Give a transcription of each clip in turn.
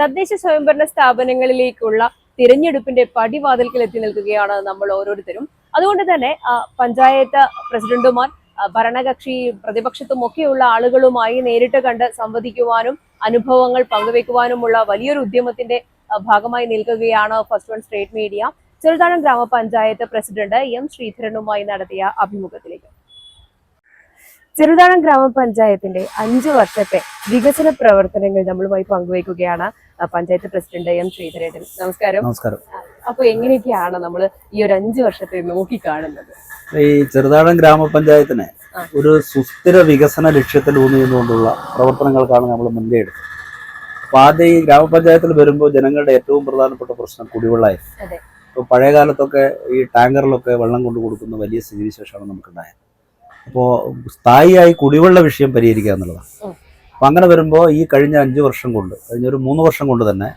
തദ്ദേശ സ്വയംഭരണ സ്ഥാപനങ്ങളിലേക്കുള്ള തിരഞ്ഞെടുപ്പിന്റെ പടിവാതിൽക്കൽ എത്തി നിൽക്കുകയാണ് നമ്മൾ ഓരോരുത്തരും. അതുകൊണ്ട് തന്നെ പഞ്ചായത്ത് പ്രസിഡന്റുമാർ ഭരണകക്ഷി പ്രതിപക്ഷത്തും ഒക്കെയുള്ള ആളുകളുമായി നേരിട്ട് കണ്ട് സംവദിക്കുവാനും അനുഭവങ്ങൾ പങ്കുവെക്കുവാനുമുള്ള വലിയൊരു ഉദ്യമത്തിന്റെ ഭാഗമായി നിൽക്കുകയാണ് first one state media. Cheruthazham ഗ്രാമപഞ്ചായത്ത് പ്രസിഡന്റ് എം ശ്രീധരനുമായി നടത്തിയ അഭിമുഖത്തിലേക്ക്. ചെറുതാഴം ഗ്രാമപഞ്ചായത്തിന്റെ അഞ്ചു വർഷത്തെ വികസന പ്രവർത്തനങ്ങൾ നമ്മളുമായി പങ്കുവയ്ക്കുകയാണ് പഞ്ചായത്ത് പ്രസിഡന്റ് എം ശ്രീധരേട്ടൻ. നമസ്കാരം. നമസ്കാരം. അപ്പൊ എങ്ങനെയൊക്കെയാണ് നമ്മൾ ഈ ഒരു അഞ്ചു വർഷത്തെ നോക്കി കാണുന്നത് ഈ ചെറുതാഴം ഗ്രാമപഞ്ചായത്തിനെ ഒരു സുസ്ഥിര വികസന ലക്ഷ്യത്തിൽ ഊന്നിയതുകൊണ്ടുള്ള പ്രവർത്തനങ്ങൾക്കാണ് നമ്മൾ മുൻകൈ എടുത്തത്. അപ്പൊ ആദ്യം ഈ ഗ്രാമപഞ്ചായത്തിൽ വരുമ്പോൾ ജനങ്ങളുടെ ഏറ്റവും പ്രധാനപ്പെട്ട പ്രശ്നം കുടിവെള്ളമായിരുന്നു. ഇപ്പോൾ പഴയ കാലത്തൊക്കെ ഈ ടാങ്കറിലൊക്കെ വെള്ളം കൊണ്ടു കൊടുക്കുന്ന വലിയ സ്ഥിതിവിശേഷമാണ് നമുക്കുണ്ടായത്. അപ്പോൾ സ്ഥായിയായി കുടിവെള്ള വിഷയം പരിഹരിക്കുക എന്നുള്ളതാണ്. അപ്പോൾ അപ്പം അങ്ങനെ വരുമ്പോൾ ഈ കഴിഞ്ഞ അഞ്ച് വർഷം കൊണ്ട് കഴിഞ്ഞ ഒരു മൂന്ന് വർഷം കൊണ്ട് തന്നെ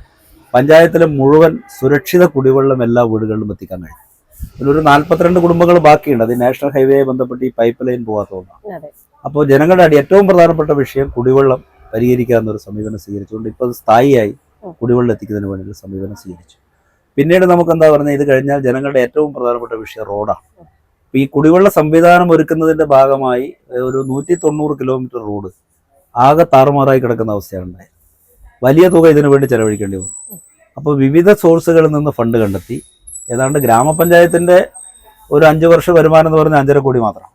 പഞ്ചായത്തിലെ മുഴുവൻ സുരക്ഷിത കുടിവെള്ളം എല്ലാ വീടുകളിലും എത്തിക്കാൻ കഴിയും ഇതിലൊരു നാൽപ്പത്തിരണ്ട് കുടുംബങ്ങൾ ബാക്കിയുണ്ട്. അത് നാഷണൽ ഹൈവേയെ ബന്ധപ്പെട്ട് ഈ പൈപ്പ് ലൈൻ പോകാത്തതുകൊണ്ടാണ് അപ്പോൾ ജനങ്ങളുടെ അടി ഏറ്റവും പ്രധാനപ്പെട്ട വിഷയം കുടിവെള്ളം പരിഹരിക്കുക എന്നൊരു സമീപനം സ്വീകരിച്ചുകൊണ്ട് ഇപ്പോൾ അത് സ്ഥായിയായി. കുടിവെള്ളം എത്തിക്കുന്നതിന് വേണ്ടി സമീപനം സ്വീകരിച്ചു. പിന്നീട് നമുക്ക് എന്താ പറഞ്ഞാൽ ഇത് കഴിഞ്ഞാൽ ജനങ്ങളുടെ ഏറ്റവും പ്രധാനപ്പെട്ട വിഷയം റോഡാണ്. ഈ കുടിവെള്ള സംവിധാനം ഒരുക്കുന്നതിന്റെ ഭാഗമായി ഒരു നൂറ്റി തൊണ്ണൂറ് കിലോമീറ്റർ റോഡ് ആകെ താറുമാറായി കിടക്കുന്ന അവസ്ഥയാണ് ഉണ്ടായത്. വലിയ തുക ഇതിനു വേണ്ടി ചെലവഴിക്കേണ്ടി വന്നു. അപ്പോൾ വിവിധ സോഴ്സുകളിൽ നിന്ന് ഫണ്ട് കണ്ടെത്തി. ഏതാണ്ട് ഗ്രാമപഞ്ചായത്തിന്റെ ഒരു അഞ്ചു വർഷ വരുമാനം എന്ന് പറഞ്ഞാൽ അഞ്ചര കോടി മാത്രം.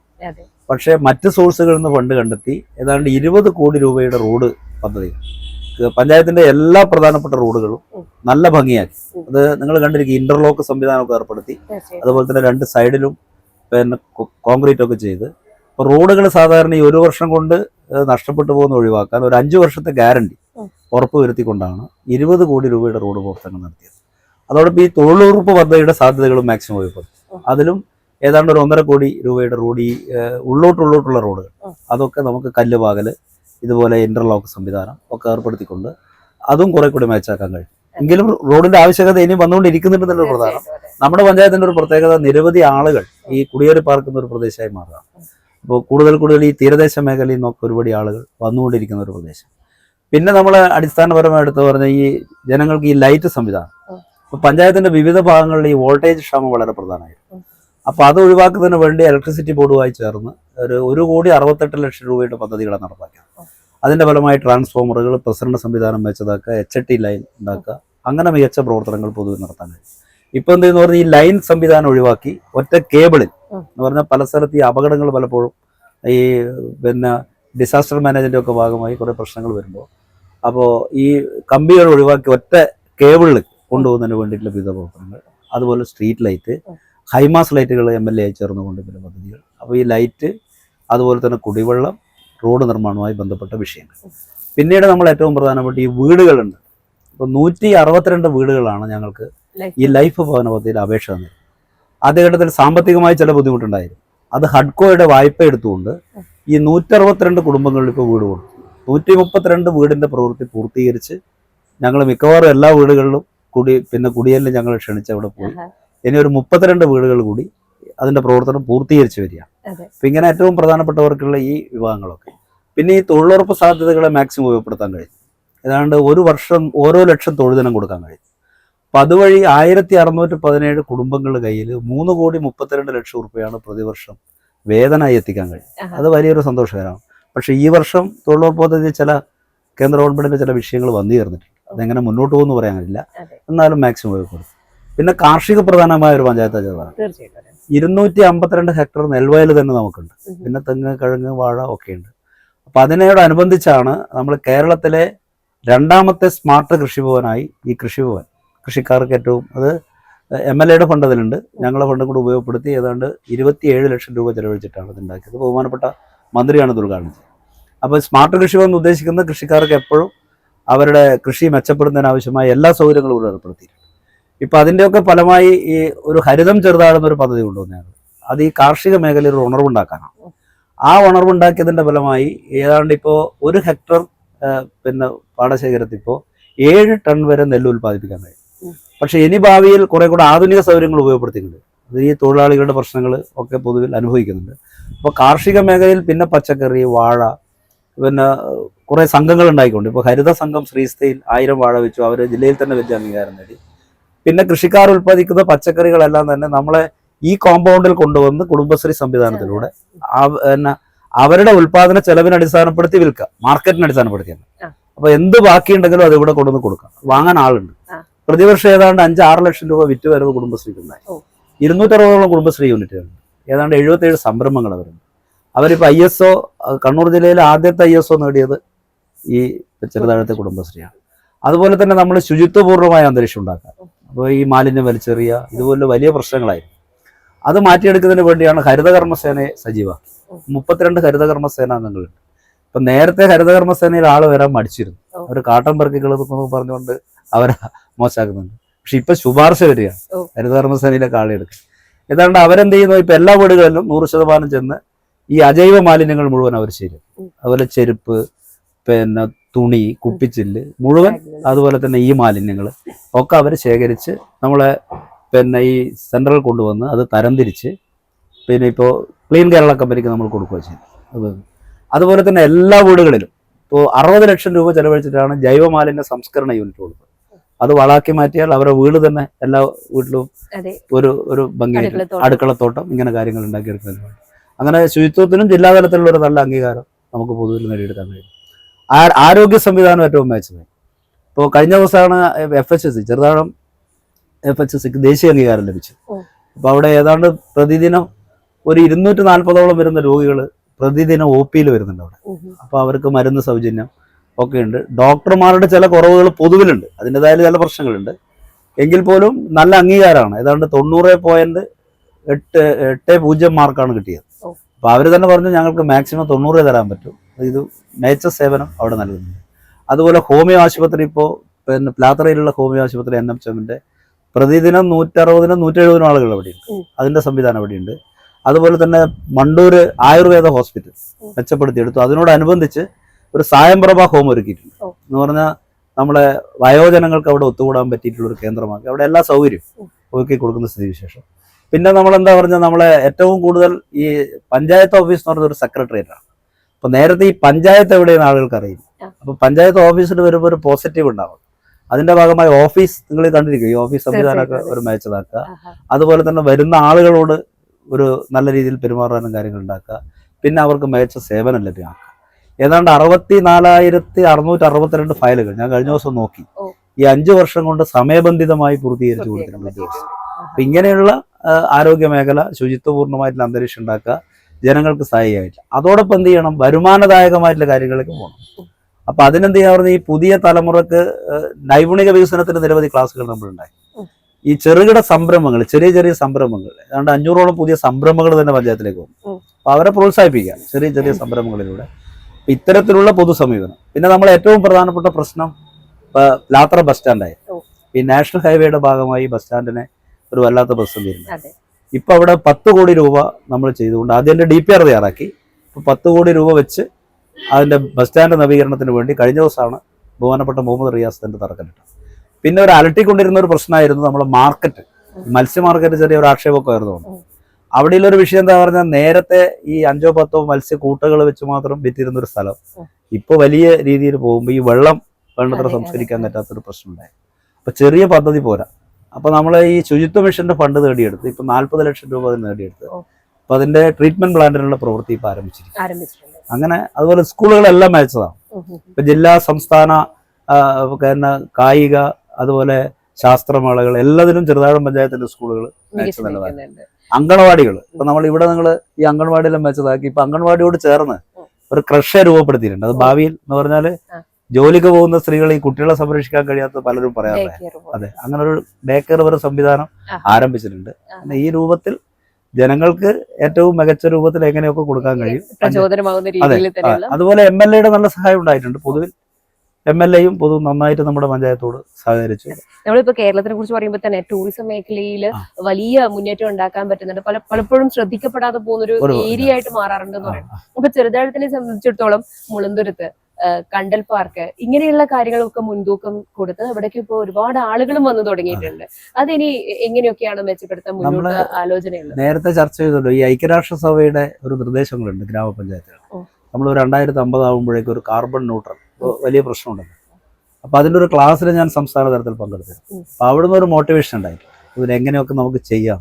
പക്ഷേ മറ്റ് സോഴ്സുകളിൽ നിന്ന് ഫണ്ട് കണ്ടെത്തി. ഏതാണ്ട് ഇരുപത് കോടി രൂപയുടെ റോഡ് പദ്ധതി. പഞ്ചായത്തിന്റെ എല്ലാ പ്രധാനപ്പെട്ട റോഡുകളും നല്ല ഭംഗിയാക്കി. അത് നിങ്ങൾ കണ്ടിരിക്കും ഇന്റർലോക്ക് സംവിധാനമൊക്കെ ഏർപ്പെടുത്തി. അതുപോലെ തന്നെ രണ്ട് സൈഡിലും പിന്നെ കോൺക്രീറ്റ് ഒക്കെ ചെയ്ത്. ഇപ്പോൾ റോഡുകൾ സാധാരണ ഈ ഒരു വർഷം കൊണ്ട് നഷ്ടപ്പെട്ടു പോകുന്ന ഒഴിവാക്കാൻ ഒരു അഞ്ച് വർഷത്തെ ഗ്യാരണ്ടി ഉറപ്പ് വരുത്തിക്കൊണ്ടാണ് ഇരുപത് കോടി രൂപയുടെ റോഡ് പ്രവർത്തനങ്ങൾ നടത്തിയത്. അതോടൊപ്പം ഈ തൊഴിലുറപ്പ് പദ്ധതിയുടെ സാധ്യതകളും മാക്സിമം ഉപയോഗപ്പെടുത്തി അതിലും ഏതാണ്ട് ഒരു ഒന്നര കോടി രൂപയുടെ റോഡ് ഈ ഉള്ളോട്ടുള്ളോട്ടുള്ള റോഡുകൾ. അതൊക്കെ നമുക്ക് കല്ല് പാകൽ ഇതുപോലെ ഇന്റർലോക്ക് സംവിധാനം ഒക്കെ ഏർപ്പെടുത്തിക്കൊണ്ട് അതും കുറെ കൂടി മാച്ചാക്കാൻ കഴിയും. എങ്കിലും റോഡിന്റെ ആവശ്യകത ഇനി വന്നുകൊണ്ടിരിക്കുന്നുണ്ടെന്നുള്ള പ്രധാനം. നമ്മുടെ പഞ്ചായത്തിന്റെ ഒരു പ്രത്യേകത നിരവധി ആളുകൾ ഈ കുടിയേറി പാർക്കുന്ന ഒരു പ്രദേശമായി മാറുക അപ്പോൾ കൂടുതൽ കൂടുതൽ ഈ തീരദേശ മേഖലയിൽ നിന്നൊക്കെ ഒരുപാട് ആളുകൾ വന്നുകൊണ്ടിരിക്കുന്ന ഒരു പ്രദേശം. പിന്നെ നമ്മൾ അടിസ്ഥാനപരമായി എടുത്തു പറഞ്ഞ ഈ ജനങ്ങൾക്ക് ഈ ലൈറ്റ് സംവിധാനം. ഉം. പഞ്ചായത്തിന്റെ വിവിധ ഭാഗങ്ങളിൽ ഈ വോൾട്ടേജ് ക്ഷാമം വളരെ പ്രധാനമായിരുന്നു. അപ്പൊ അപ്പോൾ അത് ഒഴിവാക്കുന്നതിന് വേണ്ടി ഇലക്ട്രിസിറ്റി ബോർഡുമായി ചേർന്ന് ഒരു ഒരു കോടി അറുപത്തെട്ട് ലക്ഷം രൂപയുടെ പദ്ധതികളാണ് നടപ്പാക്കിയത്. അതിന്റെ ഫലമായി ട്രാൻസ്ഫോമറുകൾ പ്രസരണ സംവിധാനം വെച്ചതാക്കുക എച്ച് ടി ലൈൻ ഉണ്ടാക്കുക. അങ്ങനെ മികച്ച പ്രവർത്തനങ്ങൾ പൊതുവെ നടത്താൻ കഴിയും. ഇപ്പൊ എന്തെന്ന് പറഞ്ഞാൽ ഈ ലൈൻ സംവിധാനം ഒഴിവാക്കി ഒറ്റ കേബിളിൽ എന്ന് പറഞ്ഞാൽ പല സ്ഥലത്ത് ഈ അപകടങ്ങൾ പലപ്പോഴും ഈ പിന്നെ ഡിസാസ്റ്റർ മാനേജ്മെന്റ് ഒക്കെ ഭാഗമായി കുറെ പ്രശ്നങ്ങൾ വരുമ്പോൾ. അപ്പോൾ ഈ കമ്പികൾ ഒഴിവാക്കി ഒറ്റ കേബിളിൽ കൊണ്ടുപോകുന്നതിന് വേണ്ടിയിട്ടുള്ള വിവിധ പ്രവർത്തനങ്ങൾ. അതുപോലെ സ്ട്രീറ്റ് ലൈറ്റ് ഹൈമാസ് ലൈറ്റുകൾ എം എൽ എ ചേർന്ന് കൊണ്ടുവരുന്ന പദ്ധതികൾ. അപ്പോൾ ഈ ലൈറ്റ് അതുപോലെ തന്നെ കുടിവെള്ളം റോഡ് നിർമ്മാണവുമായി ബന്ധപ്പെട്ട വിഷയങ്ങൾ. പിന്നീട് നമ്മൾ ഏറ്റവും പ്രധാനപ്പെട്ട ഈ വീടുകളുണ്ട്. ഇപ്പോൾ നൂറ്റി അറുപത്തിരണ്ട് വീടുകളാണ് ഞങ്ങൾക്ക് ഈ ലൈഫ്. ഭവന പദ്ധതിയിൽ അപേക്ഷ തന്നത്. ആദ്യഘട്ടത്തിൽ സാമ്പത്തികമായി ചില ബുദ്ധിമുട്ടുണ്ടായിരുന്നു. അത് ഹഡ്കോയുടെ വായ്പ എടുത്തുകൊണ്ട് ഈ നൂറ്ററുപത്തിരണ്ട് കുടുംബങ്ങളിൽ ഇപ്പോൾ വീട് കൊടുത്തു. നൂറ്റി മുപ്പത്തിരണ്ട് വീടിന്റെ പ്രവൃത്തി പൂർത്തീകരിച്ച് ഞങ്ങൾ മിക്കവാറും എല്ലാ വീടുകളിലും കുടി പിന്നെ കുടിയേലിൽ ഞങ്ങൾ ക്ഷണിച്ച് അവിടെ പോയി. ഇനി ഒരു മുപ്പത്തിരണ്ട് വീടുകൾ കൂടി അതിന്റെ പ്രവർത്തനം പൂർത്തീകരിച്ച് വരികയാണ്. അപ്പൊ ഇങ്ങനെ ഏറ്റവും പ്രധാനപ്പെട്ടവർക്കുള്ള ഈ വിഭാഗങ്ങളൊക്കെ. പിന്നെ ഈ തൊഴിലുറപ്പ് സാധ്യതകളെ മാക്സിമം ഉപയോഗപ്പെടുത്താൻ കഴിയും. ഏതാണ്ട് ഒരു വർഷം ഓരോ ലക്ഷം തൊഴുദിനം കൊടുക്കാൻ കഴിയും. അപ്പൊ അതുവഴി ആയിരത്തി അറുന്നൂറ്റി പതിനേഴ് കുടുംബങ്ങളുടെ കയ്യിൽ മൂന്ന് കോടി മുപ്പത്തിരണ്ട് ലക്ഷം റുപ്യയാണ് പ്രതിവർഷം വേതനമായി എത്തിക്കാൻ കഴിയും. അത് വലിയൊരു സന്തോഷകരമാണ്. പക്ഷെ ഈ വർഷം തൊഴിലുറപ്പ് പദ്ധതി ചില കേന്ദ്ര ഗവൺമെന്റിന്റെ ചില വിഷയങ്ങൾ വന്നു ചേർന്നിട്ടുണ്ട് അതെങ്ങനെ മുന്നോട്ട് പോകുമെന്ന് പറയാൻ കഴിയില്ല. എന്നാലും മാക്സിമം ഉപയോഗപ്പെടുത്തും പിന്നെ കാർഷിക പ്രധാനമായ ഒരു പഞ്ചായത്ത് ചെറുതാണ് ഇരുന്നൂറ്റി അമ്പത്തിരണ്ട് ഹെക്ടർ നെൽവയൽ തന്നെ നമുക്കുണ്ട്. പിന്നെ തെങ്ങ് കിഴങ്ങ് വാഴ ഒക്കെ ഉണ്ട് അപ്പൊ അതിനോടനുബന്ധിച്ചാണ് നമ്മൾ കേരളത്തിലെ രണ്ടാമത്തെ സ്മാർട്ട് കൃഷിഭവനായി ഈ കൃഷിഭവൻ. കൃഷിക്കാർക്ക് ഏറ്റവും അത് എം എൽ എയുടെ ഫണ്ട് അതിലുണ്ട്. ഞങ്ങളുടെ ഫണ്ടും കൂടി ഉപയോഗപ്പെടുത്തി ഏതാണ്ട് ഇരുപത്തിയേഴ് ലക്ഷം രൂപ ചെലവഴിച്ചിട്ടാണ് ഇത് ഉണ്ടാക്കിയത്. ബഹുമാനപ്പെട്ട മന്ത്രിയാണ് ഇത് ഉദ്ഘാടനം അപ്പോൾ സ്മാർട്ട് കൃഷിഭവൻ ഉദ്ദേശിക്കുന്നത് കൃഷിക്കാർക്ക് എപ്പോഴും അവരുടെ കൃഷി മെച്ചപ്പെടുന്നതിന് ആവശ്യമായ എല്ലാ സൗകര്യങ്ങളും ഇവിടെ ഏർപ്പെടുത്തിയിട്ടുണ്ട്. ഇപ്പോൾ അതിന്റെയൊക്കെ ഫലമായി ഈ ഒരു ഹരിതം ചെറുതാടുന്ന ഒരു പദ്ധതി കൊണ്ടുവന്നതാണ്. അത് ഈ കാർഷിക മേഖലയിൽ ഒരു ഉണർവുണ്ടാക്കാനാണ്. ആ ഉണർവുണ്ടാക്കിയതിന്റെ ഫലമായി ഏതാണ്ട് ഇപ്പോൾ ഒരു ഹെക്ടർ പിന്നെ പാടശേഖരത്തിൽ ഇപ്പോൾ ഏഴ് ടൺ വരെ നെല്ല് ഉൽപ്പാദിപ്പിക്കാൻ കഴിയും. പക്ഷേ ഇനി ഭാവിയിൽ കുറെ കൂടെ ആധുനിക സൗകര്യങ്ങൾ ഉപയോഗപ്പെടുത്തിയിട്ടുണ്ട്. അത് ഈ തൊഴിലാളികളുടെ പ്രശ്നങ്ങൾ ഒക്കെ പൊതുവിൽ അനുഭവിക്കുന്നുണ്ട്. അപ്പോൾ കാർഷിക മേഖലയിൽ പിന്നെ പച്ചക്കറി വാഴ പിന്നെ കുറെ സംഘങ്ങൾ ഉണ്ടായിക്കൊണ്ട്. ഇപ്പോൾ ഹരിത സംഘം ശ്രീസ്ഥയിൽ ആയിരം വാഴ വെച്ചു അവർ ജില്ലയിൽ തന്നെ വെച്ച് അംഗീകാരം നേടി. പിന്നെ കൃഷിക്കാർ ഉൽപ്പാദിക്കുന്ന പച്ചക്കറികളെല്ലാം തന്നെ നമ്മളെ ഈ കോമ്പൗണ്ടിൽ കൊണ്ടുവന്ന് കുടുംബശ്രീ സംവിധാനത്തിലൂടെ ആ- പിന്നെ അവരുടെ ഉൽപാദന ചെലവിനെ അടിസ്ഥാനപ്പെടുത്തി വിൽക്കാം മാർക്കറ്റിനെ അടിസ്ഥാനപ്പെടുത്തിയാണ്. അപ്പൊ എന്ത് ബാക്കിയുണ്ടെങ്കിലും അത് ഇവിടെ കൊണ്ടുവന്ന് കൊടുക്കാം. വാങ്ങാൻ ആളുണ്ട്. പ്രതിവർഷം ഏതാണ്ട് അഞ്ച് ആറ് ലക്ഷം രൂപ വിറ്റ് വരവ് കുടുംബശ്രീക്ക് ഉണ്ടായി ഓ. ഇരുന്നൂറ്ററുപതോളം കുടുംബശ്രീ യൂണിറ്റുകളുണ്ട്. ഏതാണ്ട് എഴുപത്തേഴ് സംരംഭങ്ങൾ അവരുണ്ട്. അവരിപ്പോൾ ഐ എസ് ഒ കണ്ണൂർ ജില്ലയിലെ ആദ്യത്തെ ഐ എസ് ഒ നേടിയത് ഈ ചെറുതാഴത്തെ കുടുംബശ്രീയാണ്. അതുപോലെ തന്നെ നമ്മൾ ശുചിത്വപൂർണമായ അന്തരീക്ഷം ഉണ്ടാക്കുക. അപ്പോൾ ഈ മാലിന്യം വലിച്ചെറിയുക ഇതുപോലെ വലിയ പ്രശ്നങ്ങളായിരുന്നു അത് മാറ്റിയെടുക്കുന്നതിന് വേണ്ടിയാണ് ഹരിതകർമ്മസേനയെ സജീവ മുപ്പത്തിരണ്ട് ഹരിതകർമ്മസേന അംഗങ്ങളുണ്ട് ഇപ്പൊ നേരത്തെ ഹരിതകർമ്മസേനയിൽ ആൾ വരാൻ മടിച്ചിരുന്നു. അവർ കാട്ടം പെറുക്കികൾ പറഞ്ഞുകൊണ്ട് അവരെ മോശമാക്കുന്നുണ്ട്. പക്ഷെ ഇപ്പൊ ശുപാർശ വരികയാണ്. ഹരിതകർമ്മസേനയിലെ ആളെ എടുക്കുക ഏതാണ്ട് അവരെന്ത് ചെയ്യുന്നു ഇപ്പൊ എല്ലാ വീടുകളിലും നൂറ് ശതമാനം ചെന്ന് ഈ അജൈവ മാലിന്യങ്ങൾ മുഴുവൻ അവർ ശരി അതുപോലെ ചെരുപ്പ് പിന്നെ തുണി കുപ്പിച്ചില്ല് മുഴുവൻ അതുപോലെ തന്നെ ഈ മാലിന്യങ്ങൾ ഒക്കെ അവർ ശേഖരിച്ച് നമ്മളെ പിന്നെ ഈ സെൻട്രൽ കൊണ്ടുവന്ന് അത് തരംതിരിച്ച് പിന്നെ ഇപ്പോൾ ക്ലീൻ കേരള കമ്പനിക്ക് നമ്മൾ കൊടുക്കുക ചെയ്തു. അത് അതുപോലെ തന്നെ എല്ലാ വീടുകളിലും ഇപ്പോൾ അറുപത് ലക്ഷം രൂപ ചെലവഴിച്ചിട്ടാണ് ജൈവമാലിന്യ സംസ്കരണ യൂണിറ്റ് കൊടുത്തത്. അത് വളാക്കി മാറ്റിയാൽ അവരുടെ വീട് തന്നെ എല്ലാ വീട്ടിലും ഒരു ഒരു ഭംഗിയായിട്ട് അടുക്കളത്തോട്ടം. ഇങ്ങനെ കാര്യങ്ങൾ ഉണ്ടാക്കിയെടുക്കുന്നതിന് അങ്ങനെ ശുചിത്വത്തിനും ജില്ലാതലത്തിലുള്ള ഒരു നല്ല അംഗീകാരം നമുക്ക് പൊതുവിൽ നേടിയെടുക്കാൻ കഴിയും. ആരോഗ്യ സംവിധാനം ഏറ്റവും മികച്ചത് ഇപ്പോൾ കഴിഞ്ഞ ദിവസമാണ് F H S C Cheruthazham F H സിക്ക് ദേശീയ അംഗീകാരം ലഭിച്ചു. അപ്പോൾ അവിടെ ഏതാണ്ട് പ്രതിദിനം ഒരു ഇരുന്നൂറ്റി നാൽപ്പതോളം വരുന്ന രോഗികൾ പ്രതിദിനം ഒ പിയിൽ വരുന്നുണ്ട് അവിടെ. അപ്പോൾ അവർക്ക് മരുന്ന് സൗജന്യം ഒക്കെ ഉണ്ട് ഡോക്ടർമാരുടെ ചില കുറവുകൾ പൊതുവിലുണ്ട്. അതിന്റെതായ ചില പ്രശ്നങ്ങളുണ്ട്. എങ്കിൽ പോലും നല്ല അംഗീകാരമാണ്. ഏതാണ്ട് തൊണ്ണൂറ് പോയിന്റ് എട്ട് എട്ട് പൂജ്യം മാർക്കാണ് കിട്ടിയത്. അപ്പോൾ അവർ തന്നെ പറഞ്ഞു ഞങ്ങൾക്ക് മാക്സിമം തൊണ്ണൂറ് തരാൻ പറ്റും. ഇത് മേച്ച സേവനം അവിടെ നൽകുന്നുണ്ട്. അതുപോലെ ഹോമിയോ ആശുപത്രി ഇപ്പോൾ പിന്നെ പ്ലാത്തറയിലുള്ള ഹോമിയോ ആശുപത്രി എൻ എം ചെമ്മിന്റെ പ്രതിദിനം നൂറ്ററുപതിനും നൂറ്റെഴുപതിനും ആളുകൾ അവിടെയുണ്ട് അതിന്റെ അതിന്റെ സംവിധാനം അവിടെയുണ്ട് അതുപോലെ തന്നെ മണ്ടൂര് ആയുർവേദ ഹോസ്പിറ്റൽ. മെച്ചപ്പെടുത്തിയെടുത്തു. അതിനോടനുബന്ധിച്ച് ഒരു സായംപ്രഭ ഹോം ഒരുക്കിയിട്ടുണ്ട്. എന്ന് പറഞ്ഞാൽ നമ്മളെ വയോജനങ്ങൾക്ക് അവിടെ ഒത്തുകൂടാൻ പറ്റിയിട്ടുള്ള ഒരു കേന്ദ്രമാക്കി. അവിടെ എല്ലാ സൗകര്യവും ഒരുക്കി കൊടുക്കുന്ന സ്ഥിതിവിശേഷം. പിന്നെ നമ്മൾ എന്താ പറഞ്ഞാൽ നമ്മളെ ഏറ്റവും കൂടുതൽ ഈ പഞ്ചായത്ത് ഓഫീസ് എന്ന് പറയുന്ന ഒരു സെക്രട്ടേറിയറ്റ് ആണ് അപ്പൊ നേരത്തെ ഈ പഞ്ചായത്ത് എവിടെയെന്ന് ആളുകൾക്ക് അറിയില്ല. അപ്പൊ പഞ്ചായത്ത് ഓഫീസിൽ വരുമ്പോൾ ഒരു പോസിറ്റീവ് ഉണ്ടാവും. അതിന്റെ ഭാഗമായി ഓഫീസ് നിങ്ങൾ കണ്ടിരിക്കും ഈ ഓഫീസ് സംവിധാനമൊക്കെ ഒരു മികച്ചതാക്കുക. അതുപോലെ തന്നെ വരുന്ന ആളുകളോട് ഒരു നല്ല രീതിയിൽ പെരുമാറാനും കാര്യങ്ങൾ ഉണ്ടാക്കുക. പിന്നെ അവർക്ക് മികച്ച സേവനം ലഭ്യമാക്കുക. ഏതാണ്ട് അറുപത്തി നാലായിരത്തി അറുന്നൂറ്റി അറുപത്തിരണ്ട് ഫയലുകൾ ഞാൻ കഴിഞ്ഞ ദിവസം നോക്കി. ഈ അഞ്ചു വർഷം കൊണ്ട് സമയബന്ധിതമായി പൂർത്തീകരിച്ചു കൊടുത്തിട്ടുണ്ട് ഉദ്യോഗസ്ഥർ അപ്പൊ ഇങ്ങനെയുള്ള ആരോഗ്യ മേഖല ശുചിത്വപൂർണമായിട്ടുള്ള അന്തരീക്ഷം ഉണ്ടാക്കുക ജനങ്ങൾക്ക് സഹായിയായിട്ട്. അതോടൊപ്പം എന്ത് ചെയ്യണം? വരുമാനദായകമായിട്ടുള്ള കാര്യങ്ങളിലേക്ക് പോകണം. അപ്പൊ അതിനെന്ത് ചെയ്യാൻ പറഞ്ഞാൽ ഈ പുതിയ തലമുറയ്ക്ക് നൈപുണിക വികസനത്തിന് നിരവധി ക്ലാസ്സുകൾ നമ്മളുണ്ടായി ഉണ്ടായി ഈ ചെറുകിട സംരംഭങ്ങൾ ചെറിയ ചെറിയ സംരംഭങ്ങൾ ഏതാണ്ട് അഞ്ഞൂറോളം പുതിയ സംരംഭങ്ങൾ തന്നെ പഞ്ചായത്തിലേക്ക് പോകും. അപ്പൊ അവരെ പ്രോത്സാഹിപ്പിക്കുക ചെറിയ ചെറിയ സംരംഭങ്ങളിലൂടെ. ഇത്തരത്തിലുള്ള പൊതു സമീപനം പിന്നെ നമ്മൾ ഏറ്റവും പ്രധാനപ്പെട്ട പ്രശ്നം ലാത്ര ബസ് സ്റ്റാൻഡായി. ഈ നാഷണൽ ഹൈവേയുടെ ഭാഗമായി ബസ് സ്റ്റാൻഡിനെ ഒരു വല്ലാത്ത പ്രതിസന്ധി ഉണ്ട് ഇപ്പൊ അവിടെ പത്ത് കോടി രൂപ നമ്മൾ ചെയ്തുകൊണ്ട് ആദ്യം ഡി പി ആർ തയ്യാറാക്കി. ഇപ്പൊ പത്ത് കോടി രൂപ വെച്ച് അതിന്റെ ബസ് സ്റ്റാൻഡ് നവീകരണത്തിന് വേണ്ടി കഴിഞ്ഞ ദിവസമാണ് ബഹുമാനപ്പെട്ട മുഹമ്മദ് റിയാസ് തന്റെ തറക്കല്ലിട്ട് പിന്നെ ഒരു അലട്ടിക്കൊണ്ടിരുന്ന ഒരു പ്രശ്നമായിരുന്നു നമ്മുടെ മാർക്കറ്റ് മത്സ്യ മാർക്കറ്റ് ചെറിയ ഒരു ആക്ഷേപമൊക്കെ ആയിരുന്നു. അവിടെയുള്ള ഒരു വിഷയം എന്താ പറഞ്ഞാൽ നേരത്തെ ഈ അഞ്ചോ പത്തോ മത്സ്യ കൂട്ടകൾ വെച്ച് മാത്രം വിറ്റിരുന്ന ഒരു സ്ഥലം. ഇപ്പോൾ ഇപ്പൊ വലിയ രീതിയിൽ പോകുമ്പോൾ ഈ വെള്ളം വേണ്ടത്ര. സംസ്കരിക്കാൻ പറ്റാത്തൊരു പ്രശ്നമുണ്ടായി. അപ്പൊ ചെറിയ പദ്ധതി പോരാ. അപ്പൊ നമ്മൾ ഈ ശുചിത്വ മിഷന്റെ ഫണ്ട് നേടിയെടുത്ത് ഇപ്പൊ നാല്പത് ലക്ഷം രൂപ അതിന് നേടിയെടുത്ത് അപ്പോൾ അപ്പൊ അതിന്റെ ട്രീറ്റ്മെന്റ് പ്ലാന്റിനുള്ള പ്രവൃത്തി ഇപ്പൊ ആരംഭിച്ചിരിക്കും അങ്ങനെ അതുപോലെ സ്കൂളുകളെല്ലാം അയച്ചതാണ്. ഇപ്പൊ ജില്ലാ സംസ്ഥാന പിന്നെ കായിക അതുപോലെ ശാസ്ത്രമേളകൾ എല്ലാത്തിനും ചെറുതാഴം പഞ്ചായത്തിന്റെ സ്കൂളുകൾ അങ്കണവാടികൾ. അംഗൻവാടികൾ ഇപ്പൊ നമ്മൾ ഇവിടെ നിങ്ങൾ ഈ അംഗൻവാടിയെല്ലാം മെച്ചതാക്കി ഇപ്പൊ അംഗൻവാടിയോട് ചേർന്ന് ഒരു ക്രഷ രൂപപ്പെടുത്തിയിട്ടുണ്ട് അത്. ഭാവിയിൽ എന്ന് പറഞ്ഞാൽ. ജോലിക്ക് പോകുന്ന സ്ത്രീകൾ ഈ കുട്ടികളെ സംരക്ഷിക്കാൻ കഴിയാത്ത പലരും പറയാറുണ്ട് അതെ അങ്ങനെ ഒരു ഡേ കെയർ ഒരു സംവിധാനം ആരംഭിച്ചിട്ടുണ്ട് ഈ രൂപത്തിൽ ജനങ്ങൾക്ക് ഏറ്റവും മികച്ച രൂപത്തിൽ എങ്ങനെയൊക്കെ കൊടുക്കാൻ കഴിയും? അതുപോലെ എം എൽ എയുടെ നല്ല സഹായം ഉണ്ടായിട്ടുണ്ട്. പൊതുവിൽ എം എൽ എയും പൊതു നന്നായിട്ട് നമ്മുടെ പഞ്ചായത്തോട് സഹകരിച്ചു. നമ്മളിപ്പോ കേരളത്തിനെ കുറിച്ച് പറയുമ്പോൾ തന്നെ ടൂറിസം മേഖലയിൽ വലിയ മുന്നേറ്റം ഉണ്ടാക്കാൻ പറ്റുന്നുണ്ട്. പല പലപ്പോഴും ശ്രദ്ധിക്കപ്പെടാതെ പോകുന്ന ഒരു ഏരിയ ആയിട്ട് മാറാറുണ്ടെന്ന് പറയുന്നത് അപ്പൊ ചെറുതാഴത്തിനെ സംബന്ധിച്ചിടത്തോളം മുളന്തുരുത്ത് കണ്ടൽ പാർക്ക് ഇങ്ങനെയുള്ള കാര്യങ്ങളൊക്കെ മുൻതൂക്കം കൊടുത്ത് അവിടേക്ക് ഇപ്പോൾ ഒരുപാട് ആളുകളും വന്നു തുടങ്ങിയിട്ടുണ്ട്. അതിനി എങ്ങനെയൊക്കെയാണ് മെച്ചപ്പെടുത്താൻ മുന്നോട്ട് ആലോചനയുള്ളത്? നേരത്തെ ചർച്ച ചെയ്തല്ലോ ഈ ഐക്യരാഷ്ട്ര സഭയുടെ ഒരു നിർദ്ദേശങ്ങളുണ്ട് ഗ്രാമപഞ്ചായത്തുകൾ. നമ്മൾ രണ്ടായിരത്തി അമ്പത് ആകുമ്പോഴേക്കും ഒരു കാർബൺ ന്യൂട്രൽ വലിയ പ്രശ്നമുണ്ടല്ലോ. അപ്പൊ അതിന്റെ ഒരു ക്ലാസ്സിൽ ഞാൻ സംസ്ഥാന തലത്തിൽ പങ്കെടുത്തു അപ്പൊ അവിടുന്ന് ഒരു മോട്ടിവേഷൻ ഉണ്ടായി. ഇതിനെങ്ങനെയൊക്കെ നമുക്ക് ചെയ്യാം.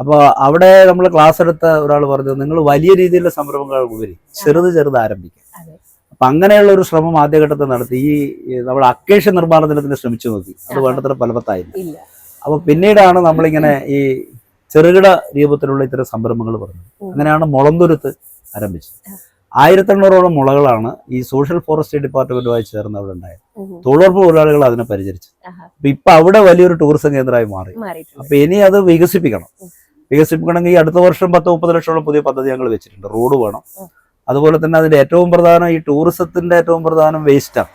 അപ്പൊ അപ്പോൾ അവിടെ നമ്മൾ ക്ലാസ് എടുത്ത ഒരാൾ പറഞ്ഞു നിങ്ങൾ വലിയ രീതിയിലുള്ള സംരംഭങ്ങൾ ഉപരി ചെറുത് ചെറുത് ആരംഭിക്കുക. അപ്പം അങ്ങനെയുള്ള ഒരു ശ്രമം ആദ്യഘട്ടത്തിൽ നടത്തി. ഈ നമ്മൾ അക്കേഷ്യ നിർമ്മാണത്തിന് തന്നെ ശ്രമിച്ചു നോക്കി. അത്. വേണ്ടത്ര ഫലവത്തായില്ല. അപ്പൊ അപ്പോൾ പിന്നീടാണ് നമ്മളിങ്ങനെ ഈ ചെറുകിട രൂപത്തിലുള്ള ഇത്തരം സംരംഭങ്ങൾ പറഞ്ഞത്. അങ്ങനെയാണ് മുളന്തുരുത്ത് ആരംഭിച്ചത്. ആയിരത്തി എണ്ണൂറോളം മുളകളാണ് ഈ സോഷ്യൽ ഫോറസ്ട്രി ഡിപ്പാർട്ട്മെന്റുമായി ചേർന്ന് അവിടെ ഉണ്ടായത്. തൊഴിലുറപ്പ് തൊഴിലാളികൾ അതിനെ പരിചരിച്ചു. അപ്പൊ ഇപ്പൊ അവിടെ വലിയൊരു ടൂറിസം കേന്ദ്രമായി മാറി. അപ്പൊ ഇനി അത് വികസിപ്പിക്കണം. വികസിപ്പിക്കണമെങ്കിൽ അടുത്ത വർഷം പത്ത് മുപ്പത് ലക്ഷം പുതിയ പദ്ധതി ഞങ്ങൾ വെച്ചിട്ടുണ്ട്. റോഡ് വേണം. അതുപോലെ തന്നെ അതിന്റെ ഏറ്റവും പ്രധാനം ഈ ടൂറിസത്തിന്റെ ഏറ്റവും പ്രധാനം വേസ്റ്റാണ്.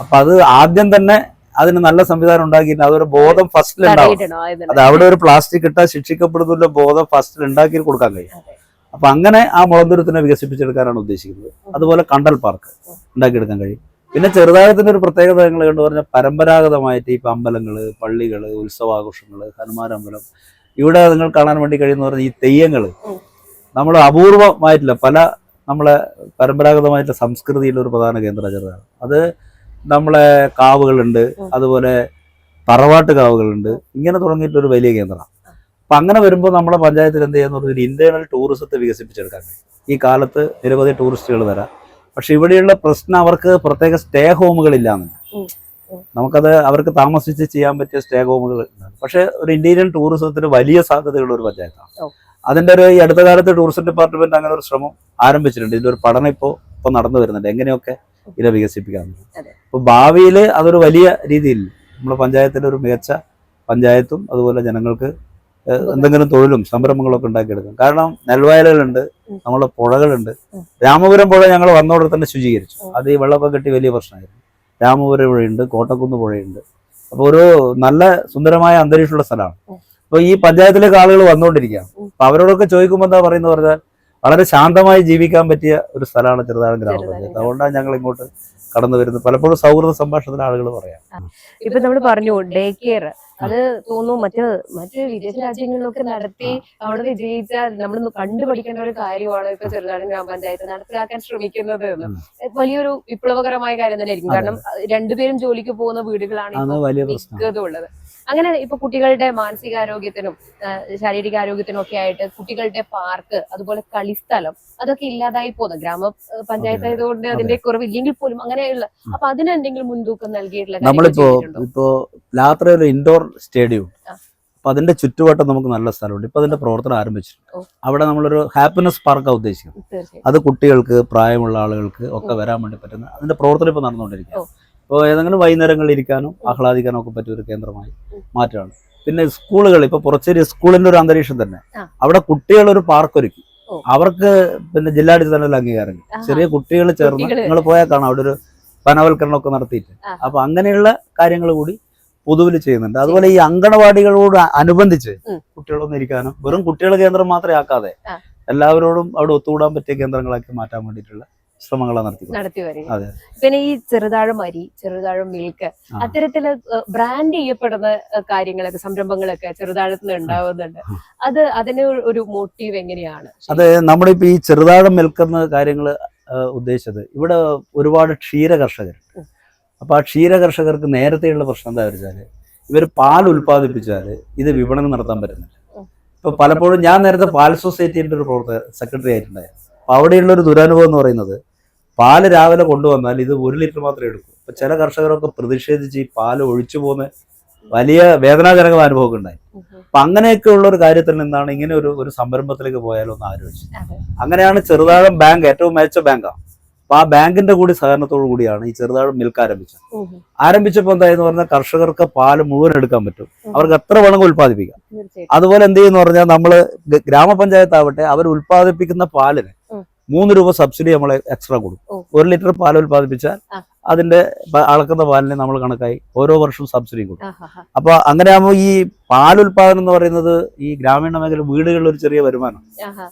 അപ്പൊ അത് ആദ്യം തന്നെ അതിന് നല്ല സംവിധാനം ഉണ്ടാക്കിയിട്ടുണ്ട് അതൊരു ബോധം ഫസ്റ്റിൽ ഉണ്ടാവും. അത് അവിടെ ഒരു പ്ലാസ്റ്റിക് ഇട്ടാൽ ശിക്ഷിക്കപ്പെടുന്നില്ല ബോധം ഫസ്റ്റിൽ ഉണ്ടാക്കി കൊടുക്കാൻ കഴിയും. അപ്പൊ അങ്ങനെ ആ മുളന്തുരത്തിനെ വികസിപ്പിച്ചെടുക്കാനാണ് ഉദ്ദേശിക്കുന്നത്. അതുപോലെ കണ്ടൽ പാർക്ക് ഉണ്ടാക്കിയെടുക്കാൻ കഴിയും. പിന്നെ ചെറുതായത്തിന്റെ ഒരു പ്രത്യേകത ഞങ്ങൾ കണ്ടു പറഞ്ഞാൽ പരമ്പരാഗതമായിട്ട് ഈ അമ്പലങ്ങൾ പള്ളികൾ ഉത്സവാഘോഷങ്ങൾ ഹനുമാൻ അമ്പലം. ഇവിടെ നിങ്ങൾ കാണാൻ വേണ്ടി കഴിയുന്ന പറഞ്ഞാൽ ഈ തെയ്യങ്ങൾ നമ്മൾ അപൂർവമായിട്ടില്ല. പല നമ്മളെ പരമ്പരാഗതമായിട്ടുള്ള സംസ്കൃതിയിലെ ഒരു പ്രധാന കേന്ദ്ര അത് നമ്മളെ കാവുകളുണ്ട് അതുപോലെ തറവാട്ട് കാവുകളുണ്ട്. ഇങ്ങനെ തുടങ്ങിയിട്ടൊരു വലിയ കേന്ദ്രമാണ്. അപ്പം അങ്ങനെ വരുമ്പോൾ നമ്മളെ പഞ്ചായത്തിൽ എന്ത് ചെയ്യുന്ന? ഒരു ഇന്റേണൽ ടൂറിസത്തെ വികസിപ്പിച്ചെടുക്കാൻ ഈ കാലത്ത് നിരവധി ടൂറിസ്റ്റുകൾ വരാം. പക്ഷെ ഇവിടെയുള്ള പ്രശ്നം അവർക്ക് പ്രത്യേക സ്റ്റേ ഹോമുകൾ ഇല്ലാന്ന്. ഉം. ഉം. നമുക്കത് അവർക്ക് താമസിച്ച് ചെയ്യാൻ പറ്റിയ സ്റ്റേ ഹോമുകൾ പക്ഷെ ഒരു ഇന്റീരിയൻ ടൂറിസത്തിന് വലിയ സാധ്യതയുള്ള ഒരു പഞ്ചായത്താണ്. അതിന്റെ ഒരു ഈ അടുത്ത കാലത്ത് ടൂറിസം ഡിപ്പാർട്ട്മെന്റ് അങ്ങനെ ഒരു ശ്രമം ആരംഭിച്ചിട്ടുണ്ട്. ഇതിലൊരു ഒരു പഠനം ഇപ്പോ ഇപ്പോൾ നടന്നു വരുന്നുണ്ട്. എങ്ങനെയൊക്കെ ഇതിനെ വികസിപ്പിക്കാം അപ്പൊ അപ്പോൾ ഭാവിയിൽ അതൊരു വലിയ രീതിയിൽ നമ്മുടെ പഞ്ചായത്തിന്റെ ഒരു മികച്ച പഞ്ചായത്തും അതുപോലെ ജനങ്ങൾക്ക് എന്തെങ്കിലും തൊഴിലും സംരംഭങ്ങളൊക്കെ ഉണ്ടാക്കിയെടുക്കും. കാരണം നെൽവയലുകളുണ്ട് നമ്മുടെ നമ്മളെ പുഴകളുണ്ട്. രാമപുരം പുഴ ഞങ്ങൾ വന്നോടെ തന്നെ ശുചീകരിച്ചു. അത് ഈ വെള്ളമൊക്കെ കെട്ടി വലിയ പ്രശ്നമായിരുന്നു. രാമപുരം പുഴയുണ്ട് കോട്ടക്കുന്ന് പുഴയുണ്ട്. അപ്പോൾ ഒരു നല്ല സുന്ദരമായ അന്തരീക്ഷമുള്ള സ്ഥലമാണ്. അപ്പോൾ ഈ പഞ്ചായത്തിലേക്ക് ആളുകൾ വന്നുകൊണ്ടിരിക്കുകയാണ്. അപ്പൊ അവരോടൊക്കെ ചോദിക്കുമ്പോൾ എന്താ പറയുന്നത് പറഞ്ഞാൽ വളരെ ശാന്തമായി ജീവിക്കാൻ പറ്റിയ ഒരു സ്ഥലമാണ് ചെറുതാഴം ഗ്രാമപഞ്ചായത്ത്. അതുകൊണ്ടാണ് ഞങ്ങൾ ഇങ്ങോട്ട് കടന്നു വരുന്നത്. പലപ്പോഴും സൗഹൃദ സംഭാഷണത്തിന് ആളുകൾ പറയാം. ഇപ്പൊ നമ്മൾ പറഞ്ഞു ഡേ കെയർ. അത് തോന്നുന്നു മറ്റ് മറ്റ് വിദേശ രാജ്യങ്ങളിലൊക്കെ നടത്തി അവിടെ വിജയിച്ച നമ്മൾ കണ്ടുപഠിക്കേണ്ട ഒരു കാര്യമാണ് ഇപ്പൊ ചെറുതാഴം ഗ്രാമപഞ്ചായത്ത് നടപ്പിലാക്കാൻ ശ്രമിക്കുന്നത് എന്ന്. വലിയൊരു വിപ്ലവകരമായ കാര്യം തന്നെ ആയിരിക്കും അതെ. കാരണം രണ്ടുപേരും ജോലിക്ക് പോകുന്ന വീടുകളാണ് അത് അങ്ങനെ ഇപ്പൊ കുട്ടികളുടെ മാനസികാരോഗ്യത്തിനും ശാരീരിക ആരോഗ്യത്തിനും ഒക്കെ ആയിട്ട് കുട്ടികളുടെ പാർക്ക് അതുപോലെ കളിസ്ഥലം അതൊക്കെ ഇല്ലാതായി പോകുന്നത് ഗ്രാമ പഞ്ചായത്ത് ആയതുകൊണ്ട് അതിന്റെ കുറവ് ഇല്ലെങ്കിൽ പോലും അങ്ങനെയുള്ള അപ്പൊ അതിന് എന്തെങ്കിലും മുൻതൂക്കം നൽകിയിട്ടുള്ള നമ്മളിപ്പോ ഇപ്പോ ലാത്ര ഒരു ഇൻഡോർ സ്റ്റേഡിയം. അപ്പൊ അതിന്റെ ചുറ്റുവട്ടം നമുക്ക് നല്ല സ്ഥലമുണ്ട്. ഇപ്പൊ അതിന്റെ പ്രവർത്തനം ആരംഭിച്ചിട്ടുണ്ട്. അവിടെ നമ്മളൊരു ഹാപ്പിനെസ് പാർക്കാണ് ഉദ്ദേശിക്കുന്നത്. അത് കുട്ടികൾക്ക് പ്രായമുള്ള ആളുകൾക്ക് ഒക്കെ വരാൻ വേണ്ടി പറ്റുന്ന അതിന്റെ പ്രവർത്തനം ഇപ്പൊ നടന്നുകൊണ്ടിരിക്കുക. ഇപ്പോൾ ഏതെങ്കിലും വൈകുന്നേരങ്ങളിൽ ഇരിക്കാനും ആഹ്ലാദിക്കാനും ഒക്കെ പറ്റിയ ഒരു കേന്ദ്രമായി. മാറ്റമാണ്. പിന്നെ സ്കൂളുകൾ ഇപ്പൊ പുറച്ചേരി സ്കൂളിന്റെ ഒരു അന്തരീക്ഷം തന്നെ. അവിടെ കുട്ടികൾ ഒരു പാർക്ക് ഒരുക്കി. അവർക്ക് പിന്നെ ജില്ലാടിസ്ഥാനത്തിൽ അംഗീകാരം ചെറിയ കുട്ടികൾ ചേർന്ന് നിങ്ങൾ പോയാൽ കാണാം അവിടെ ഒരു വനവൽക്കരണം ഒക്കെ നടത്തിയിട്ട്. അപ്പൊ അങ്ങനെയുള്ള കാര്യങ്ങൾ കൂടി പൊതുവിൽ ചെയ്യുന്നുണ്ട്. അതുപോലെ ഈ അങ്കണവാടികളോട് അനുബന്ധിച്ച്. കുട്ടികളൊന്നും ഇരിക്കാനും വെറും കുട്ടികൾ കേന്ദ്രം മാത്രമേ ആക്കാതെ എല്ലാവരോടും അവിടെ ഒത്തുകൂടാൻ പറ്റിയ കേന്ദ്രങ്ങളാക്കി മാറ്റാൻ വേണ്ടിയിട്ടുള്ള ശ്രമങ്ങളാണ് നടത്തി അതെ. പിന്നെ ഈ ചെറുതാഴം അരി ചെറുതാഴം മിൽക്ക്. അത്തരത്തിൽ ബ്രാൻഡ് ചെയ്യപ്പെടുന്ന കാര്യങ്ങളൊക്കെ സംരംഭങ്ങളൊക്കെ ചെറുതാഴത്തിൽ ഉണ്ടാവുന്നുണ്ട്. അത് അതിന് ഒരു മോട്ടീവ് എങ്ങനെയാണ്? അത് നമ്മളിപ്പോ ഈ ചെറുതാഴം മിൽക്കുന്ന കാര്യങ്ങൾ ഉദ്ദേശിച്ചത് ഇവിടെ ഒരുപാട് ക്ഷീര കർഷകർ. അപ്പൊ ആ ക്ഷീര കർഷകർക്ക് നേരത്തെയുള്ള പ്രശ്നം എന്താ വെച്ചാൽ ഇവർ പാൽ ഉൽപ്പാദിപ്പിച്ചാൽ ഇത് വിപണനം നടത്താൻ പറ്റുന്നില്ല. ഇപ്പൊ പലപ്പോഴും ഞാൻ നേരത്തെ പാൽ സൊസൈറ്റിയുടെ ഒരു പ്രവർത്തക സെക്രട്ടറി ആയിട്ടുണ്ടായിരുന്നു. അവിടെയുള്ള ഒരു ദുരനുഭവം എന്ന് പറയുന്നത് പാൽ രാവിലെ കൊണ്ടുവന്നാൽ ഇത് ഒരു ലിറ്റർ മാത്രമേ എടുക്കൂ. അപ്പൊ ചില കർഷകരൊക്കെ പ്രതിഷേധിച്ച് ഈ പാൽ ഒഴിച്ചു പോകുന്ന വലിയ വേദനാജനകമായ അനുഭവമൊക്കെ ഉണ്ടായി. അപ്പൊ അങ്ങനെയൊക്കെ ഉള്ള ഒരു കാര്യത്തിൽ നിന്നാണ് ഇങ്ങനെ ഒരു ഒരു സംരംഭത്തിലേക്ക് പോയാലോ എന്ന് ആലോചിച്ചു. അങ്ങനെയാണ് ചെറുതാഴം ബാങ്ക് ഏറ്റവും മികച്ച ബാങ്കാണ് അപ്പൊ ആ ബാങ്കിന്റെ കൂടി സഹകരണത്തോടു കൂടിയാണ് ഈ ചെറുതാഴം മിൽക്ക് ആരംഭിച്ചത്. ആരംഭിച്ചപ്പോൾ എന്തായെന്ന് പറഞ്ഞാൽ കർഷകർക്ക് പാൽ മുഴുവൻ എടുക്കാൻ പറ്റും. അവർക്ക് എത്ര വേണമെങ്കിൽ ഉൽപ്പാദിപ്പിക്കാം. അതുപോലെ എന്ത് ചെയ്യുന്ന പറഞ്ഞാൽ നമ്മൾ ഗ- ഗ്രാമപഞ്ചായത്ത് ആവട്ടെ അവർ ഉൽപ്പാദിപ്പിക്കുന്ന പാലിന്. മൂന്ന് രൂപ സബ്സിഡി നമ്മൾ എക്സ്ട്രാ കൊടുക്കും. ഒരു ലിറ്റർ പാൽ ഉൽപ്പാദിപ്പിച്ചാൽ അതിന്റെ അളക്കുന്ന പാലിനെ നമ്മൾ കണക്കായി ഓരോ വർഷവും സബ്സിഡി കൊടുക്കും. അപ്പൊ അങ്ങനെ ആകുമ്പോൾ ഈ പാൽ ഉൽപാദനം എന്ന് പറയുന്നത് ഈ ഗ്രാമീണ മേഖല വീടുകളിൽ ഒരു ചെറിയ വരുമാനം.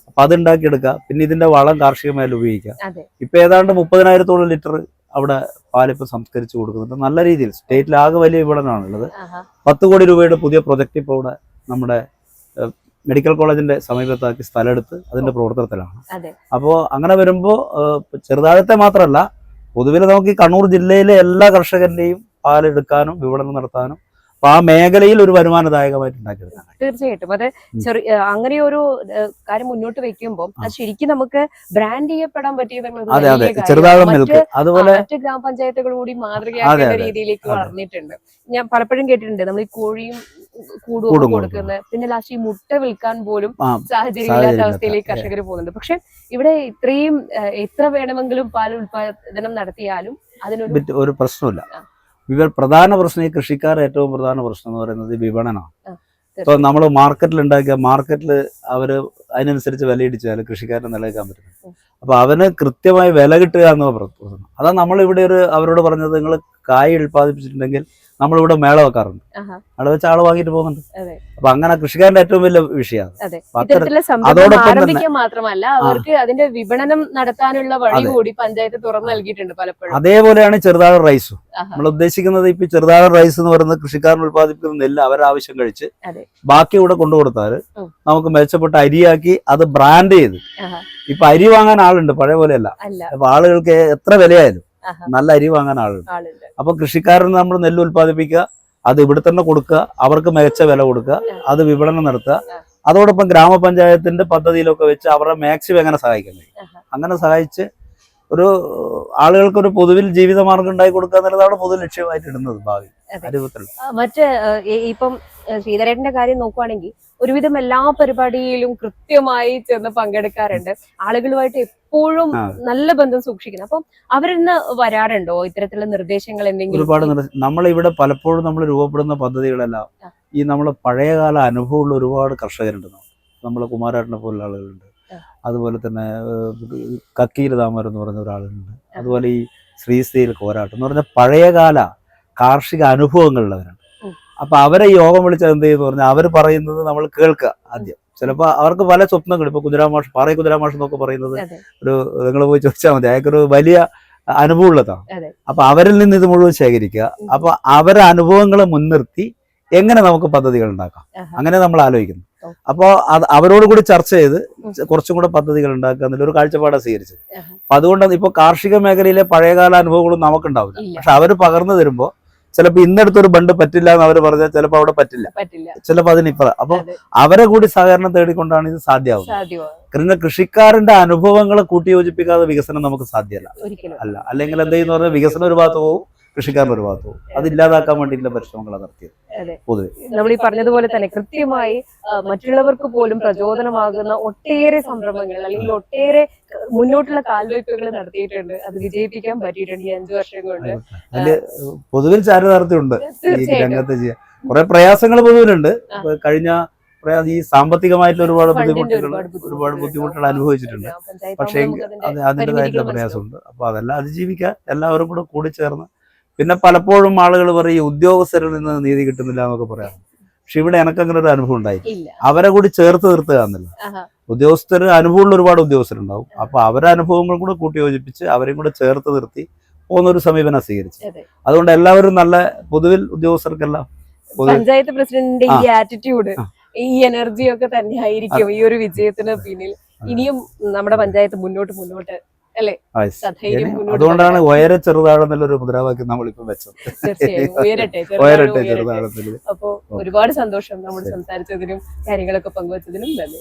അപ്പൊ അത് ഉണ്ടാക്കിയെടുക്കുക പിന്നെ ഇതിന്റെ വളം കാർഷിക മേഖല ഉപയോഗിക്കുക. അതെ. ഇപ്പൊ ഏതാണ്ട് മുപ്പതിനായിരത്തോളം ലിറ്റർ അവിടെ പാലിപ്പം സംസ്കരിച്ചു കൊടുക്കുന്നുണ്ട്. നല്ല രീതിയിൽ സ്റ്റേറ്റിൽ ആകെ വലിയ വിപണനാണുള്ളത്. പത്ത് കോടി രൂപയുടെ പുതിയ പ്രൊജക്ട് ഇപ്പോൾ ഇവിടെ നമ്മുടെ മെഡിക്കൽ കോളേജിന്റെ സമീപത്താക്കി സ്ഥലമെടുത്ത് അതിന്റെ പ്രവർത്തനത്തിലാണ്. അതെ. അപ്പോൾ അങ്ങനെ വരുമ്പോൾ ചെറുതാഴത്തെ മാത്രമല്ല പൊതുവിൽ നമുക്ക് ഈ കണ്ണൂർ ജില്ലയിലെ എല്ലാ കർഷകന്റെയും പാലെടുക്കാനും വിപണനം നടത്താനും അപ്പൊ ആ മേഖലയിൽ ഒരു വരുമാനദായകമായിട്ട് ഉണ്ടാക്കിയെടുക്കാൻ തീർച്ചയായിട്ടും. അത് ചെറിയ അങ്ങനെ ഒരു കാര്യം മുന്നോട്ട് വെക്കുമ്പോൾ അത് ശരിക്കും നമുക്ക് ബ്രാൻഡ് ചെയ്യപ്പെടാൻ പറ്റിയത് അതുപോലെ മറ്റ് ഗ്രാമപഞ്ചായത്തുകൾ കൂടി മാതൃകയാക്കേണ്ട. രീതിയിലേക്ക് വളർന്നിട്ടുണ്ട്. ഞാൻ പലപ്പോഴും കേട്ടിട്ടുണ്ട് നമ്മൾ ഈ കോഴിയും കൂടും കൂടും. കൊടുക്കുന്നത്. പിന്നെ ലാസ്റ്റ് ഈ മുട്ട വിൽക്കാൻ പോലും സാഹചര്യമില്ലാത്ത അവസ്ഥയിലേക്ക് കർഷകർ പോകുന്നുണ്ട്. പക്ഷെ ഇവിടെ ഇത്രയും എത്ര വേണമെങ്കിലും പാൽ ഉൽപാദനം നടത്തിയാലും അതിനൊരു ഒരു പ്രശ്നമില്ല വിവർ ഇവർ പ്രധാന പ്രശ്നം ഈ കൃഷിക്കാർ ഏറ്റവും പ്രധാന പ്രശ്നം എന്ന് പറയുന്നത് വിപണനമാണ് ഇപ്പൊ നമ്മൾ മാർക്കറ്റിൽ ഉണ്ടാക്കിയ മാർക്കറ്റിൽ അവർ അതിനനുസരിച്ച് വിലയിടിച്ചാൽ കൃഷിക്കാരനെ നിലനിൽക്കാൻ പറ്റും അപ്പോൾ അപ്പൊ അവന് കൃത്യമായി വില കിട്ടുക എന്നുള്ള പ്രശ്നം അതാ നമ്മൾ ഇവിടെ ഒരു അവരോട് പറഞ്ഞത് നിങ്ങൾ കായ് ഉൽപ്പാദിപ്പിച്ചിട്ടുണ്ടെങ്കിൽ നമ്മളിവിടെ മേള വെക്കാറുണ്ട്. അവിടെ വെച്ച് ആൾ വാങ്ങിട്ട് പോകുന്നുണ്ട്. അപ്പൊ അങ്ങനെ കൃഷിക്കാരന്റെ ഏറ്റവും വലിയ വിഷയമാണ് അതോടൊപ്പം മാത്രമല്ല അവർക്ക് അതിന്റെ വിപണനം നടത്താനുള്ള വഴി കൂടി പഞ്ചായത്ത് തുറന്നു നൽകിയിട്ടുണ്ട് പലപ്പോഴും. അതേപോലെയാണ് ചെറുതാഴം റൈസും. നമ്മൾ ഉദ്ദേശിക്കുന്നത് ഇപ്പൊ ചെറുതാഴം റൈസ് എന്ന് പറയുന്നത് കൃഷിക്കാരൻ ഉത്പാദിപ്പിക്കുന്ന നെല്ല് അവരാവശ്യം കഴിച്ച്. ബാക്കി ഇവിടെ കൊണ്ടുകൊടുത്താൽ. നമുക്ക് മെച്ചപ്പെട്ട അരിയാക്കി അത് ബ്രാൻഡ് ചെയ്ത് ഇപ്പൊ അരി വാങ്ങാൻ ആളുണ്ട് പഴയ പോലെയല്ല. അപ്പൊ ആളുകൾക്ക് എത്ര വിലയായാലും നല്ല അരി വാങ്ങാൻ ആളുണ്ട്. അപ്പൊ കൃഷിക്കാരന് നമ്മൾ നെല്ല് ഉൽപ്പാദിപ്പിക്കുക അത് ഇവിടെ തന്നെ കൊടുക്കുക അവർക്ക് മികച്ച വില കൊടുക്കുക അത് വിപണനം നടത്തുക. അതോടൊപ്പം ഗ്രാമപഞ്ചായത്തിന്റെ പദ്ധതിയിലൊക്കെ വെച്ച് അവരുടെ മാക്സിമം എങ്ങനെ സഹായിക്കാൻ കഴിയും? അങ്ങനെ സഹായിച്ച് ഒരു ആളുകൾക്ക് ഒരു പൊതുവിൽ ജീവിതമാർഗം ഉണ്ടായി കൊടുക്കുക എന്നുള്ളതാണ് പൊതു ലക്ഷ്യമായിട്ട് ഇടുന്നത് ഭാവി. മറ്റ് ഇപ്പം ശ്രീധരേട്ടന്റെ കാര്യം നോക്കുവാണെങ്കിൽ ഒരുവിധം എല്ലാ പരിപാടിയിലും കൃത്യമായി ചെന്ന് പങ്കെടുക്കാറുണ്ട്. ആളുകളുമായിട്ട് എപ്പോഴും നല്ല ബന്ധം സൂക്ഷിക്കുന്നു. അപ്പം അവരിന്ന് വരാറുണ്ടോ? ഇത്തരത്തിലുള്ള നിർദ്ദേശങ്ങൾ എന്തെങ്കിലും? ഒരുപാട് നമ്മളിവിടെ പലപ്പോഴും നമ്മൾ രൂപപ്പെടുന്ന പദ്ധതികളെല്ലാം ഈ നമ്മൾ പഴയകാല അനുഭവമുള്ള ഒരുപാട് കർഷകരുണ്ട് നമ്മളെ കുമാരാട്ടിനെ പോലുള്ള ആളുകളുണ്ട്. അതുപോലെ തന്നെ കക്കീര കക്കീർ താമര എന്ന് പറയുന്ന ഒരാളുണ്ട്. അതുപോലെ ഈ ശ്രീസ്ഥയിൽ കോരാട്ടം എന്ന് പറഞ്ഞ പഴയകാല കാർഷിക അനുഭവങ്ങളുള്ളവരാണ്. അപ്പൊ അവരെ യോഗം വിളിച്ചത് എന്ത് ചെയ്യുന്നു പറഞ്ഞാൽ അവർ പറയുന്നത് നമ്മൾ കേൾക്കുക ആദ്യം. ചിലപ്പോൾ അവർക്ക് പല സ്വപ്നങ്ങൾ ഇപ്പൊ കുതിരാമാഷ് പാറ കുതിരാമാഷ് എന്നൊക്കെ പറയുന്നത് ഒരു നിങ്ങൾ പോയി ചോദിച്ചാൽ മതി. അയാൾക്കൊരു വലിയ അനുഭവം ഉള്ളതാണ് അപ്പൊ അവരിൽ നിന്ന് ഇത് മുഴുവൻ ശേഖരിക്കുക. അപ്പൊ അവരെ അനുഭവങ്ങളെ മുൻനിർത്തി എങ്ങനെ നമുക്ക് പദ്ധതികൾ ഉണ്ടാക്കാം? അങ്ങനെ നമ്മൾ ആലോചിക്കുന്നു. അപ്പോ അപ്പോൾ അത് അവരോട് കൂടി ചർച്ച ചെയ്ത് കുറച്ചും കൂടെ പദ്ധതികൾ ഉണ്ടാക്കുക എന്നുള്ള ഒരു കാഴ്ചപ്പാടാണ് സ്വീകരിച്ചത്. അപ്പൊ അതുകൊണ്ട് ഇപ്പൊ കാർഷിക മേഖലയിലെ പഴയകാല അനുഭവങ്ങളും നമുക്കുണ്ടാവില്ല. പക്ഷെ അവർ പകർന്നു തരുമ്പോൾ ചിലപ്പോൾ ഇന്നെടുത്തൊരു ബണ്ട് പറ്റില്ല എന്ന് അവർ പറഞ്ഞാൽ ചിലപ്പോൾ അവിടെ പറ്റില്ല. ചിലപ്പോ ചിലപ്പോൾ അതിനിപ്പുറം അപ്പൊ അവരെ കൂടി സഹകരണം തേടിക്കൊണ്ടാണ് ഇത് സാധ്യമാവുന്നത്. കാരണം കൃഷിക്കാരന്റെ അനുഭവങ്ങളെ കൂട്ടിയോജിപ്പിക്കാതെ വികസനം നമുക്ക് സാധ്യമല്ല. അല്ല അല്ലെങ്കിൽ എന്ത് ചെയ്യുന്ന പറഞ്ഞാൽ വികസനം ഒരു ഭാഗത്ത് പോകും കൃഷിക്കാരൻ ഒരു ഭാഗത്തു അതില്ലാതാക്കാൻ അത് വേണ്ടിയിട്ടുള്ള പരിശ്രമങ്ങളാണ് നടത്തിയത്. പൊതുവെ. നമ്മൾ ഈ പറഞ്ഞതുപോലെ തന്നെ കൃത്യമായി മറ്റുള്ളവർക്ക് പോലും പ്രചോദനമാകുന്ന ഒട്ടേറെ സംരംഭങ്ങൾ അല്ലെങ്കിൽ ഒട്ടേറെ മുന്നോട്ടുള്ള കാൽവയ്പ്പുകൾ നടത്തിയിട്ടുണ്ട്. അത് വിജയിപ്പിക്കാൻ പറ്റിയിട്ടുണ്ട് ഈ അഞ്ചു വർഷം കൊണ്ട് അതിൽ പൊതുവിൽ ചാരിതാർത്ഥ്യമുണ്ട്. ഈ രംഗത്ത് ചെയ്യാൻ. കുറെ പ്രയാസങ്ങൾ പൊതുവിലുണ്ട്. കഴിഞ്ഞ ഈ സാമ്പത്തികമായിട്ടുള്ള ഒരുപാട് ബുദ്ധിമുട്ടുകൾ ഒരുപാട് ബുദ്ധിമുട്ടുകൾ അനുഭവിച്ചിട്ടുണ്ട്. പക്ഷേ അതിന്റെതായിട്ടുള്ള പ്രയാസമുണ്ട്. അപ്പൊ അതെല്ലാം അതിജീവിക്കാൻ എല്ലാവരും കൂടെ കൂടി ചേർന്ന് പിന്നെ പലപ്പോഴും ആളുകൾ പറയും ഈ ഉദ്യോഗസ്ഥരിൽ നിന്ന് നീതി കിട്ടുന്നില്ല എന്നൊക്കെ പറയാം. പക്ഷെ ഇവിടെ എനക്കങ്ങനെ ഒരു അനുഭവം ഉണ്ടായി. അവരെ കൂടി ചേർത്ത് നിർത്തുക എന്നില്ല. ഉദ്യോഗസ്ഥർ അനുഭവമുള്ള ഒരുപാട് ഉദ്യോഗസ്ഥരുണ്ടാവും. അപ്പൊ അവരെ അനുഭവങ്ങൾ കൂടെ കൂട്ടി യോജിപ്പിച്ച് അവരെയും കൂടെ ചേർത്ത് നിർത്തി പോകുന്ന ഒരു സമീപനം സ്വീകരിച്ചു. അതുകൊണ്ട് എല്ലാവരും നല്ല പൊതുവിൽ ഉദ്യോഗസ്ഥർക്കെല്ലാം പഞ്ചായത്ത് പ്രസിഡന്റിന്റെ ഈ ആറ്റിറ്റ്യൂഡ് ഈ എനർജിയൊക്കെ തന്നെ ആയിരിക്കും ഈ ഒരു വിജയത്തിന് പിന്നിൽ. ഇനിയും നമ്മുടെ പഞ്ചായത്ത് മുന്നോട്ട് മുന്നോട്ട് അതുകൊണ്ടാണ് ഉയരെ ചെറുതാണെന്നുള്ളൊരു മുദ്രാവാക്യം നമ്മളിപ്പോ വെച്ചത്. തീർച്ചയായും. ഉയരട്ടെ ചെറുതാണെന്നുള്ളത് അപ്പോ ഒരുപാട് സന്തോഷം നമ്മൾ സംസാരിച്ചതിനും കാര്യങ്ങളൊക്കെ പങ്കുവച്ചതിനും നന്ദി.